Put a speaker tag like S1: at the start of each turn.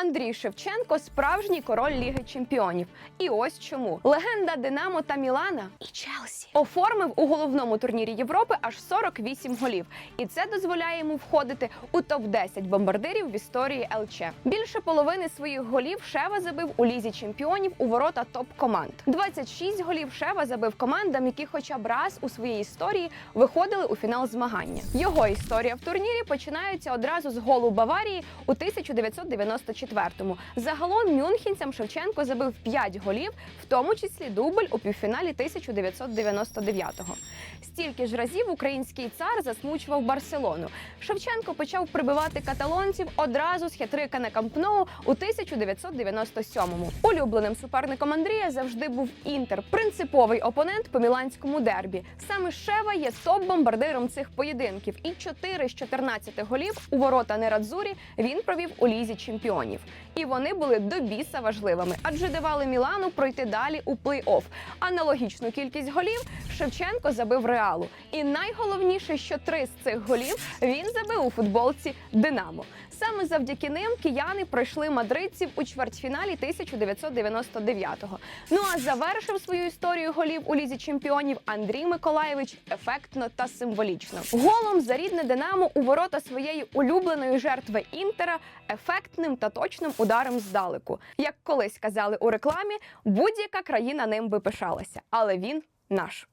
S1: Андрій Шевченко справжній король Ліги Чемпіонів. І ось чому легенда Динамо та Мілана і Челсі оформив у головному турнірі Європи аж 48 голів, і це дозволяє йому входити у топ 10 бомбардирів в історії ЛЧ. Більше половини своїх голів Шева забив у лізі чемпіонів у ворота топ команд. 26 голів Шева забив командам, які хоча б раз у своїй історії виходили у фінал змагання. Його історія в турнірі починається одразу з голу Баварії у 1994-му. Загалом мюнхенцям Шевченко забив 5 голів, в тому числі дубль у півфіналі 1999-го. Стільки ж разів український цар засмучував Барселону. Шевченко почав прибивати каталонців одразу з хитрика на Кампноу у 1997-му. Улюбленим суперником Андрія завжди був Інтер, принциповий опонент по міланському дербі. Саме Шева є топ-бомбардиром цих поєдинків, і 4 з 14 голів у ворота Нерадзурі він провів у лізі чемпіонів. І вони були до біса важливими, адже давали Мілану пройти далі у плей-офф. Аналогічну кількість голів Шевченко забив Реалу. І найголовніше, що три з цих голів він забив у футболці Динамо. Саме завдяки ним кияни пройшли мадридців у чвертьфіналі 1999-го. Ну а завершив свою історію голів у лізі чемпіонів Андрій Миколаєвич ефектно та символічно. Голом за рідне Динамо у ворота своєї улюбленої жертви Інтера ефектним та точним ударом здалеку. Як колись казали у рекламі, будь-яка країна ним би пишалася, але він наш.